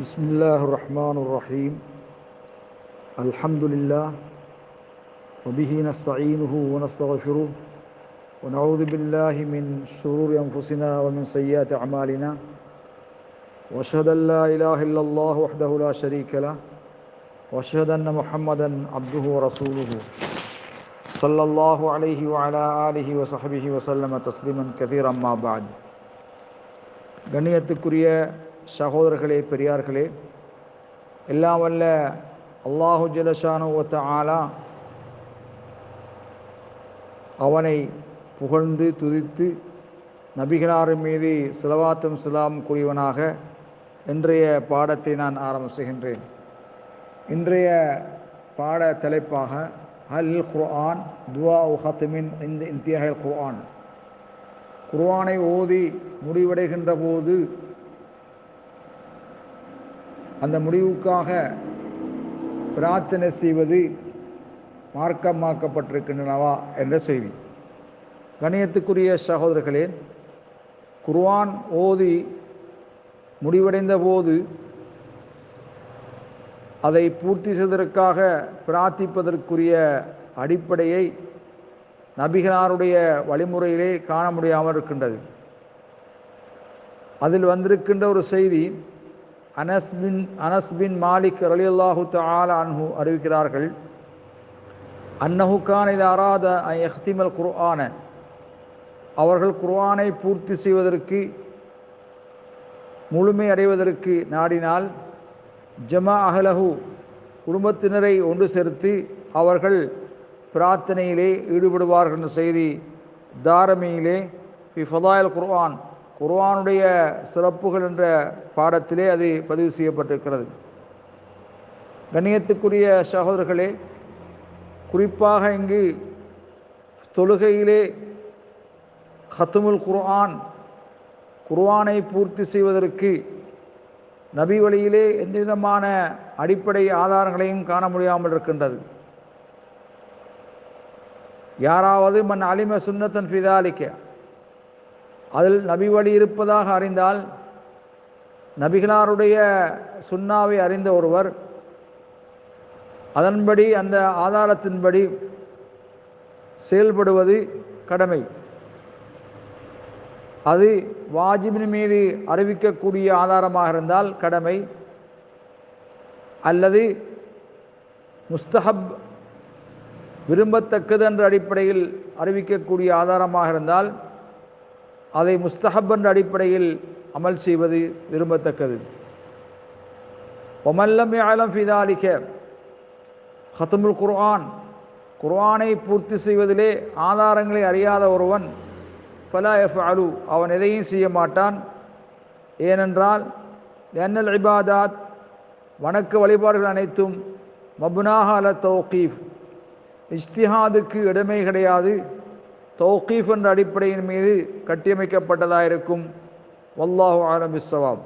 بسم الله الرحمن الرحيم الحمد لله وبه نستعينه ونستغفره ونعوذ بالله من شرور أنفسنا ومن سيئات أعمالنا وأشهد أن لا إله إلا الله وحده لا شريك له وأشهد أن محمدا عبده ورسوله صلى الله عليه وعلى آله وصحبه وسلم تسليما كثيرا ما بعد கண்ணியத்துக்குரிய சகோதரர்களே பெரியார்களே எல்லாம் வல்ல அல்லாஹு ஜலசானுவத்த ஆலா அவனை புகழ்ந்து துதித்து நபிகளாரின் மீது சிலவாத்தும் சிலாம் கூறியவனாக இன்றைய பாடத்தை நான் ஆரம்பம் செய்கின்றேன். இன்றைய பாட தலைப்பாக அல் குர்ஆன் துவா உஹத்துமின் இந்த இந்தியாஹல் குர்ஆன். குர்ஆனை ஓதி முடிவடைகின்ற போது அந்த முடிவுக்காக பிரார்த்தனை செய்வது மார்க்கமாக்கப்பட்டிருக்கின்றனவா என்ற செய்தி. கணியத்துக்குரிய சகோதரர்களே குர்வான் ஓதி முடிவடைந்த போது அதை பூர்த்தி செய்வதற்காக பிரார்த்திப்பதற்குரிய அடிப்படையை நபிகளாருடைய வழிமுறையிலே காண முடியாமல் இருக்கின்றது அதில் வந்திருக்கின்ற ஒரு செய்தி அனஸ்பின் அனஸ்பின் மாலிக் ரலியல்லாஹு தால அன்ஹு அறிவிக்கிறார்கள் அன்னஹுக்கான் இது அராத எஹ்திமல் குர்ஆன. அவர்கள் குர்ஆனை பூர்த்தி செய்வதற்கு முழுமை அடைவதற்கு நாடினால் ஜமா அஹலஹு குடும்பத்தினரை ஒன்று சேர்த்து அவர்கள் பிரார்த்தனையிலே ஈடுபடுவார்கள் என்ற செய்தி தாரமியிலே ஃபி ஃபதாயல் குர்ஆன். குர்ஆனுடைய சிறப்புகள் என்ற பாடத்திலே அது பதிவு செய்யப்பட்டிருக்கிறது. கண்ணியத்துக்குரிய சகோதரர்களே குறிப்பாக இங்கு தொழுகையிலே ஹத்துமுல் குர்ஆன் குர்ஆனை பூர்த்தி செய்வதற்கு நபி வழியிலே எந்த விதமான அடிப்படை ஆதாரங்களையும் காண முடியாமல் இருக்கின்றது. யாராவது மன் அலிம சுன்னத்தன் ஃபிதாலிக்க அதில் நபி வழி இருப்பதாக அறிந்தால் நபிகளாருடைய சுண்ணாவை அறிந்த ஒருவர் அதன்படி அந்த ஆதாரத்தின்படி செயல்படுவது கடமை. அது வாஜிபின் மீது அறிவிக்கக்கூடிய ஆதாரமாக இருந்தால் கடமை. அல்லது முஸ்தஹப் விரும்பத்தக்கது என்ற அடிப்படையில் அறிவிக்கக்கூடிய ஆதாரமாக இருந்தால் அதை முஸ்தஹப் என்ற அடிப்படையில் அமல் செய்வது விரும்பத்தக்கது. ஒமல்லம் ஆலம் ஃபிதாலிக்க ஹத்தமுல் குர்ஆன் குர்ஆனை பூர்த்தி செய்வதிலே ஆதாரங்களை அறியாத ஒருவன் ஃபலா எஃப் அலு அவன் எதையும் செய்ய மாட்டான். ஏனென்றால் என்னல் இபாதாத் வணக்க வழிபாடுகள் அனைத்தும் மபுனாக அல தௌகீஃப் இஷ்திஹாதுக்கு இடமே கிடையாது. தௌகீஃப் என்ற அடிப்படையின் மீது கட்டியமைக்கப்பட்டதாக இருக்கும் வல்லாஹு ஆலம் இஸ்ஸவாப்